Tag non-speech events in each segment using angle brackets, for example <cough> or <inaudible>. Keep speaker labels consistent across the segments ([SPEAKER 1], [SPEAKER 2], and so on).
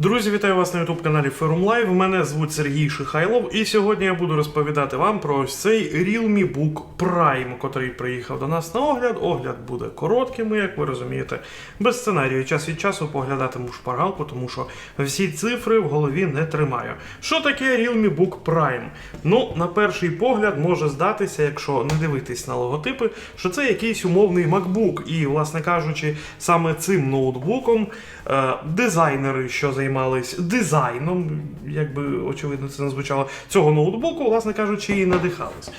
[SPEAKER 1] Друзі, вітаю вас на youtube каналі Forum Live. Мене звуть Сергій Шихайлов, і сьогодні я буду розповідати вам про ось цей Realme Book Prime, котрий приїхав до нас на огляд. Огляд буде коротким, як ви розумієте, без сценарію. Час від часу поглядатиму шпаргалку, тому що всі цифри в голові не тримаю. Що таке Realme Book Prime? Ну, на перший погляд може здатися, якщо не дивитись на логотипи, що це якийсь умовний MacBook. І, власне кажучи, саме цим ноутбуком е, дизайнери, що займались дизайном, якби очевидно це не звучало, цього ноутбуку, власне кажучи, і надихались.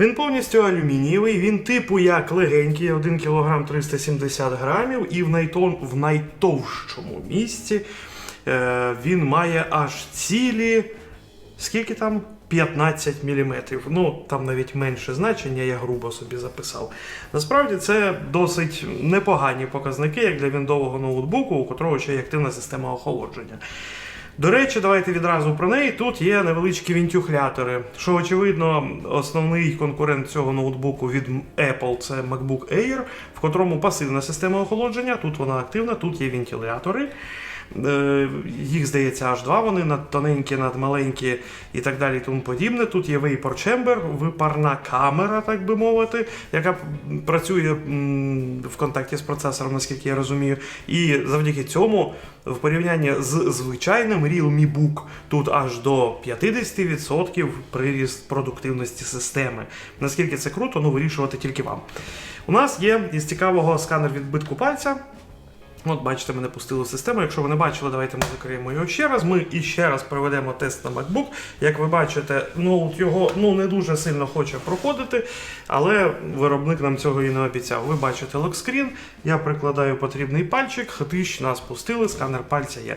[SPEAKER 1] Він повністю алюмінієвий, він типу як легенький, 1 кг 370 грамів, і в, найтон, в найтовщому місці е, він має аж цілі. Скільки там? 15 мм. Ну, там навіть менше значення, я грубо собі записав. Насправді це досить непогані показники, як для віндового ноутбуку, у котрого ще є активна система охолодження. До речі, давайте відразу про неї. Тут є невеличкі вентюхлятори. Що очевидно, основний конкурент цього ноутбуку від Apple це MacBook Air, в котрому пасивна система охолодження. Тут вона активна, тут є вентилятори. Е, Їх здається аж два. Вони над тоненькі, над маленькі і так далі. Тому подібне. Тут є Vapor Chamber, випарна камера, так би мовити, яка працює в контакті з процесором, наскільки я розумію. І завдяки цьому, в порівнянні з звичайним Realme Book, тут аж до 50% приріст продуктивності системи. Наскільки це круто, ну вирішувати тільки вам. У нас є із цікавого сканер відбитку пальця. От, бачите, мене пустили в систему. Якщо ви не бачили, давайте ми закриємо його ще раз. Ми і ще раз проведемо тест на MacBook. Як ви бачите, ноут його ну, не дуже сильно хоче проходити, але виробник нам цього і не обіцяв. Ви бачите локскрін, я прикладаю потрібний пальчик, хтищ нас пустили, сканер пальця є.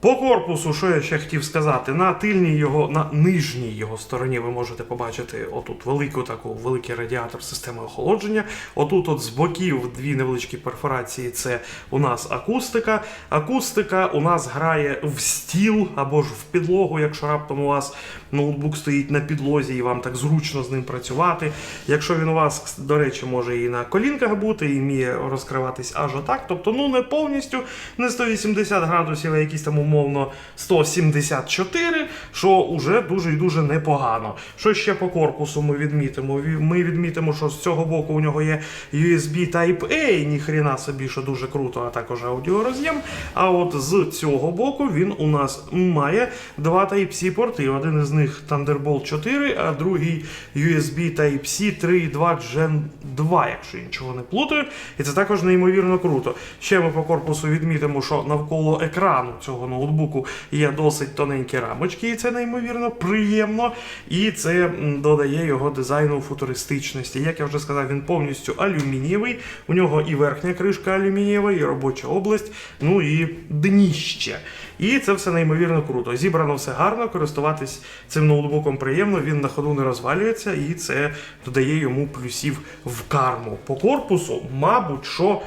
[SPEAKER 1] По корпусу, що я ще хотів сказати, на тильній його, на нижній його стороні ви можете побачити отут велику таку великий радіатор системи охолодження. Отут, от з боків, дві невеличкі перфорації, це у нас акустика. Акустика у нас грає в стіл або ж в підлогу, якщо раптом у вас ноутбук стоїть на підлозі і вам так зручно з ним працювати. Якщо він у вас, до речі, може і на колінках бути, і вміє розкриватись аж отак. Тобто, ну не повністю, не 180 градусів, а якісь там умовно 174, що вже дуже і дуже непогано. Що ще по корпусу ми відмітимо? Ми відмітимо, що з цього боку у нього є USB Type-A, ніхрена собі, що дуже круто, а також аудіороз'єм. А от з цього боку він у нас має два Type-C порти. Один із них Thunderbolt 4, а другий USB Type-C 3.2 Gen 2, якщо я нічого не плутаю. І це також неймовірно круто. Ще ми по корпусу відмітимо, що навколо екрану цього ноутбуку є досить тоненькі рамочки, і це неймовірно приємно. І це додає його дизайну футуристичності. Як я вже сказав, він повністю алюмінієвий. У нього і верхня кришка алюмінієва, і робоча область, ну і дніще. І це все неймовірно круто. Зібрано все гарно, користуватись цим ноутбуком приємно, він на ходу не розвалюється, і це додає йому плюсів в карму. По корпусу, мабуть, що.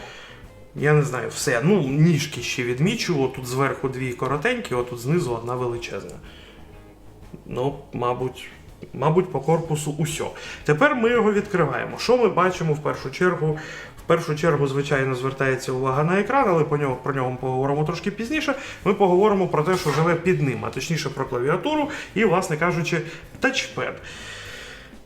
[SPEAKER 1] Я не знаю, все. Ну, ніжки ще відмічу. Отут зверху дві коротенькі, отут знизу одна величезна. Ну, мабуть, мабуть, по корпусу усьо. Тепер ми його відкриваємо. Що ми бачимо в першу чергу? В першу чергу, звичайно, звертається увага на екран, але по нього, про нього поговоримо трошки пізніше. Ми поговоримо про те, що живе під ним, а точніше про клавіатуру і, власне кажучи, тачпед.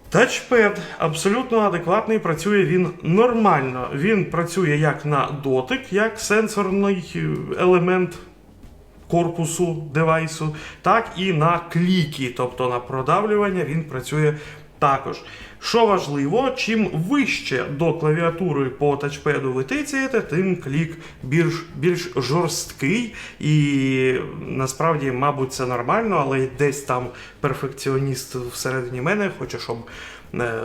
[SPEAKER 1] Тачпед абсолютно адекватний, працює він нормально. Він працює як на дотик, як сенсорний е, елемент корпусу девайсу, так і на кліки, тобто на продавлювання він працює також. Що важливо, чим вище до клавіатури по тачпеду ви тицяєте, тим клік більш, більш жорсткий. І насправді, мабуть, це нормально, але десь там перфекціоніст всередині мене хоче, щоб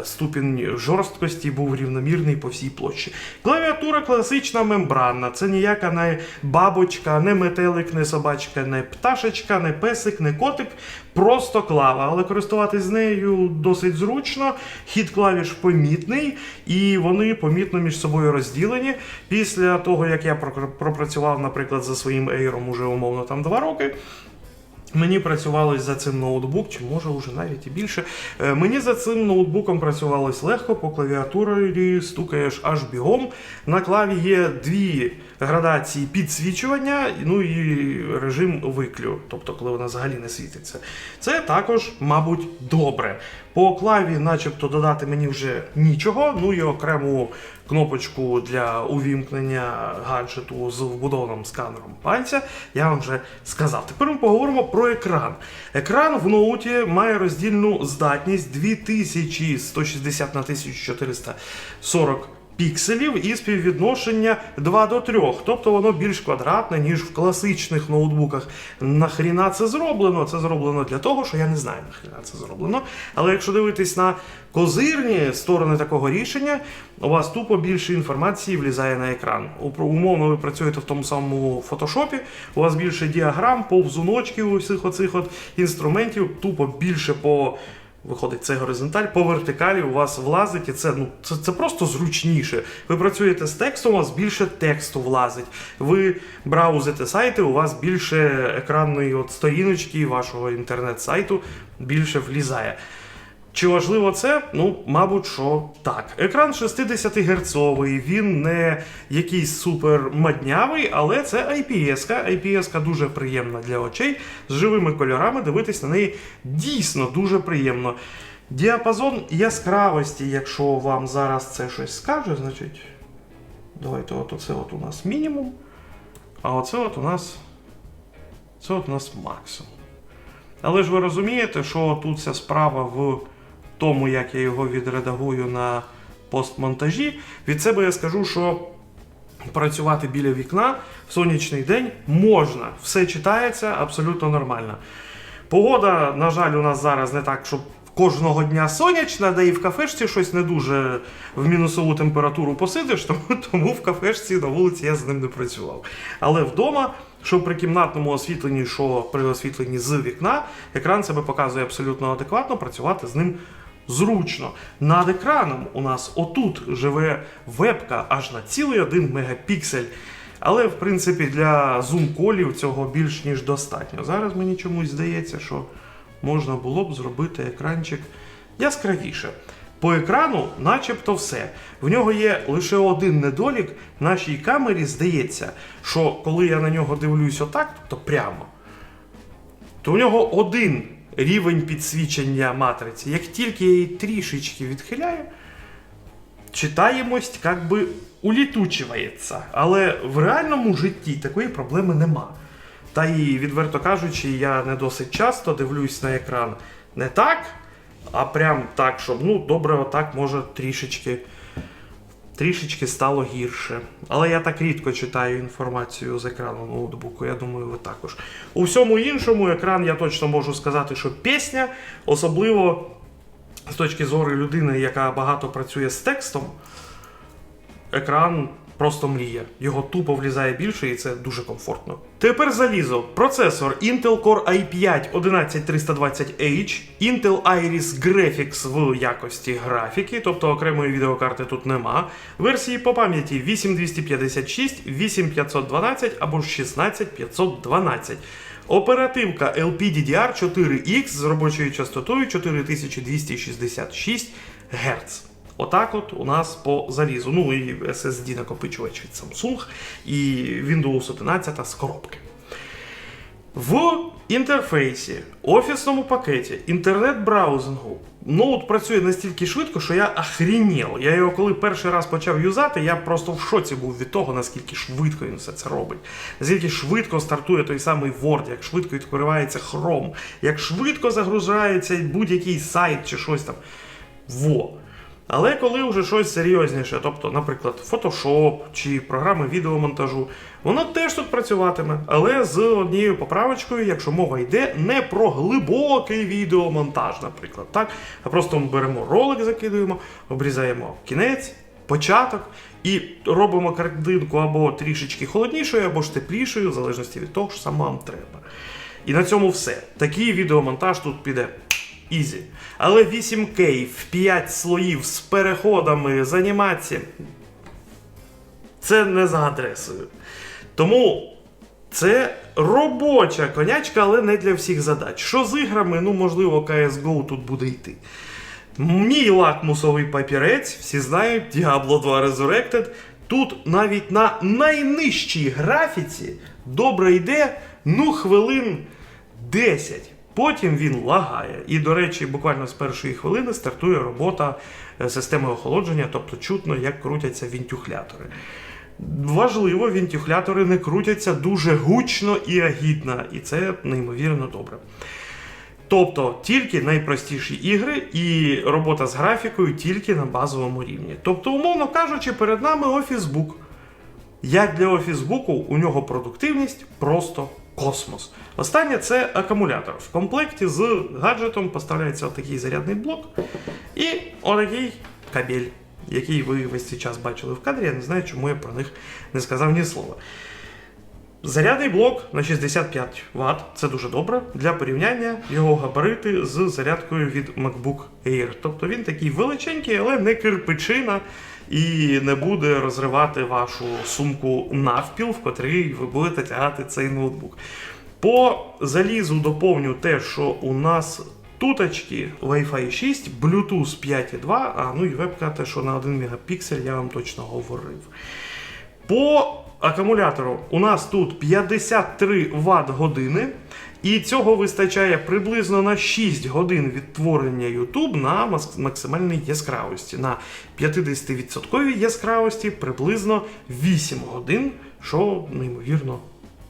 [SPEAKER 1] ступінь жорсткості був рівномірний по всій площі. Клавіатура класична мембранна. Це ніяка не бабочка, не метелик, не собачка, не пташечка, не песик, не котик. Просто клава, але користуватись нею досить зручно. Хід клавіш помітний, і вони помітно між собою розділені. Після того, як я пропрацював, наприклад, за своїм ейром уже умовно там 2 роки. Мені працювалось за цим ноутбук, чи може вже навіть і більше. Е, Мені за цим ноутбуком працювалось легко, по клавіатурі стукаєш аж бігом. На клаві є дві градації підсвічування, ну і режим виклю, тобто коли вона взагалі не світиться. Це також, мабуть, добре. По клаві, начебто, додати мені вже нічого, ну і окрему кнопочку для увімкнення гаджету з вбудованим сканером пальця, я вам вже сказав. Тепер ми поговоримо про екран. Екран в ноуті має роздільну здатність 2160 на 1440 пікселів і співвідношення 2 до 3. Тобто воно більш квадратне, ніж в класичних ноутбуках. Нахріна це зроблено? Це зроблено для того, що я не знаю, нахріна це зроблено. Але якщо дивитись на козирні сторони такого рішення, у вас тупо більше інформації влізає на екран. Умовно, ви працюєте в тому самому фотошопі, у вас більше діаграм, повзуночків, усіх оцих от інструментів, тупо більше по. Виходить, це горизонталь, по вертикалі у вас влазить, і це ну це, це просто зручніше. Ви працюєте з текстом, у вас більше тексту влазить. Ви браузите сайти, у вас більше екранної от сторіночки вашого інтернет-сайту більше влізає. Чи важливо це? Ну, мабуть, що так. Екран 60 герцовий, він не якийсь супер маднявий, але це IPS. IPS дуже приємна для очей. З живими кольорами дивитись на неї дійсно дуже приємно. Діапазон яскравості, якщо вам зараз це щось скаже, значить. Давайте, от оце от у нас мінімум. А оце от у нас. Це от у нас максимум. Але ж ви розумієте, що тут вся справа в тому, як я його відредагую на постмонтажі. Від себе я скажу, що працювати біля вікна в сонячний день можна. Все читається абсолютно нормально. Погода, на жаль, у нас зараз не так, щоб кожного дня сонячна, да і в кафешці щось не дуже в мінусову температуру посидиш, <laughs> тому, тому в кафешці на вулиці я з ним не працював. Але вдома, що при кімнатному освітленні, що при освітленні з вікна, екран себе показує абсолютно адекватно, працювати з ним зручно. Над екраном у нас отут живе вебка аж на цілий 1 мегапіксель. Але, в принципі, для зум-колів цього більш ніж достатньо. Зараз мені чомусь здається, що можна було б зробити екранчик яскравіше. По екрану, начебто, все. В нього є лише один недолік. Нашій камері здається, що коли я на нього дивлюсь отак, тобто прямо, то у нього один рівень підсвічення матриці. Як тільки я її трішечки відхиляю, читаємость як би улітучується. Але в реальному житті такої проблеми нема. Та і, відверто кажучи, я не досить часто дивлюсь на екран не так, а прям так, щоб ну добре, отак може трішечки. Трішечки стало гірше. Але я так рідко читаю інформацію з екрану ноутбуку, я думаю, ви також. У всьому іншому екран я точно можу сказати, що пісня, особливо з точки зору людини, яка багато працює з текстом, екран просто мрія. Його тупо влізає більше і це дуже комфортно. Тепер залізо. Процесор Intel Core i5 11320H, Intel Iris Graphics в якості графіки, тобто окремої відеокарти тут нема. Версії по пам'яті 8256, 8512 або 16512. Оперативка LPDDR 4X з робочою частотою 4266 Гц. Отак от у нас по залізу. Ну і SSD накопичувач від Samsung, і Windows 11 з коробки. В інтерфейсі, офісному пакеті, інтернет-браузингу ноут працює настільки швидко, що я охренів. Я його коли перший раз почав юзати, я просто в шоці був від того, наскільки швидко він все це робить. Наскільки швидко стартує той самий Word, як швидко відкривається Chrome, як швидко загружається будь-який сайт чи щось там. Во. Але коли вже щось серйозніше, тобто, наприклад, Photoshop чи програми відеомонтажу, воно теж тут працюватиме, але з однією поправочкою, якщо мова йде не про глибокий відеомонтаж, наприклад, так? а просто ми беремо ролик, закидуємо, обрізаємо кінець, початок і робимо картинку або трішечки холоднішою, або ж теплішою, в залежності від того, що саме вам треба. І на цьому все. Такий відеомонтаж тут піде. Ізі. Але 8К в 5 слоїв з переходами з анімаціями. Це не за адресою. Тому Це робоча конячка, але не для всіх задач. Що з іграми, ну можливо, CSGO тут буде йти. Мій лакмусовий папірець, всі знають, Diablo 2 Resurrected. Тут навіть на найнижчій графіці добре йде, ну, хвилин 10. Потім він лагає. І, до речі, буквально з першої хвилини стартує робота е, системи охолодження, тобто чутно, як крутяться вінтюхлятори. Важливо, вінтюхлятори не крутяться дуже гучно і агітно, і це неймовірно добре. Тобто тільки найпростіші ігри і робота з графікою тільки на базовому рівні. Тобто, умовно кажучи, перед нами офісбук. Як для офісбуку, у нього продуктивність просто космос. Останнє це акумулятор. В комплекті з гаджетом поставляється отакий зарядний блок і отакий кабель, який ви весь цей час бачили в кадрі. Я не знаю, чому я про них не сказав ні слова. Зарядний блок на 65 Вт це дуже добре. Для порівняння його габарити з зарядкою від MacBook Air. Тобто він такий величенький, але не кирпичина і не буде розривати вашу сумку навпіл, в котрій ви будете тягати цей ноутбук. По залізу доповню те, що у нас туточки Wi-Fi 6, Bluetooth 5.2, а ну і вебка те, що на 1 мегапіксель я вам точно говорив. По акумулятору у нас тут 53 Вт години, і цього вистачає приблизно на 6 годин відтворення YouTube на максимальній яскравості. На 50% яскравості приблизно 8 годин, що неймовірно.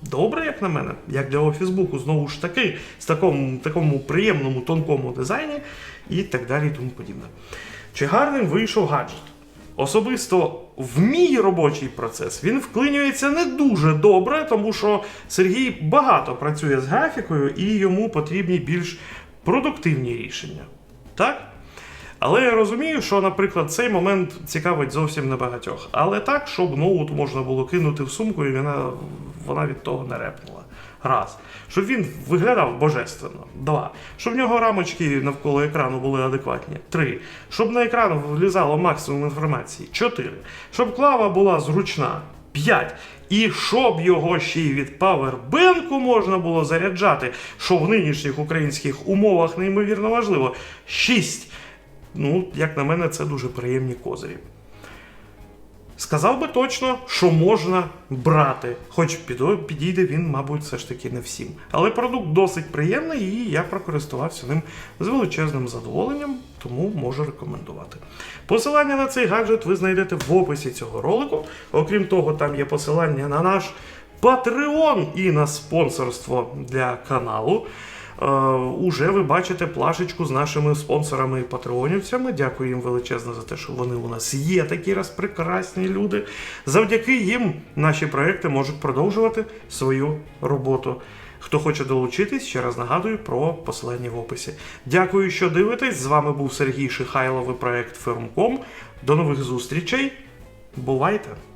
[SPEAKER 1] Добре, як на мене, як для офісбуку, знову ж таки, з такому, такому приємному тонкому дизайні і так далі, і тому подібне. Чи гарним вийшов гаджет? Особисто в мій робочий процес він вклинюється не дуже добре, тому що Сергій багато працює з графікою і йому потрібні більш продуктивні рішення. Так? Але я розумію, що, наприклад, цей момент цікавить зовсім небагатьох. Але так, щоб ноут можна було кинути в сумку, і вона, вона від того не репнула. Раз. Щоб він виглядав божественно. Два. Щоб в нього рамочки навколо екрану були адекватні. Три. Щоб на екран влізало максимум інформації. Чотири. Щоб клава була зручна. 5. І щоб його ще й від павербенку можна було заряджати, що в нинішніх українських умовах неймовірно важливо. 6. Ну, як на мене, це дуже приємні козирі. Сказав би точно, що можна брати, хоч підійде він, мабуть, все ж таки не всім. Але продукт досить приємний, і я прокористувався ним з величезним задоволенням, тому можу рекомендувати. Посилання на цей гаджет ви знайдете в описі цього ролику. Окрім того, там є посилання на наш Patreon і на спонсорство для каналу. Е, уже ви бачите плашечку з нашими спонсорами і патреонівцями. Дякую їм величезно за те, що вони у нас є такі раз прекрасні люди. Завдяки їм наші проекти можуть продовжувати свою роботу. Хто хоче долучитись, ще раз нагадую про посилання в описі. Дякую, що дивитесь. З вами був Сергій Шихайлов і проект Firm.com. До нових зустрічей. Бувайте!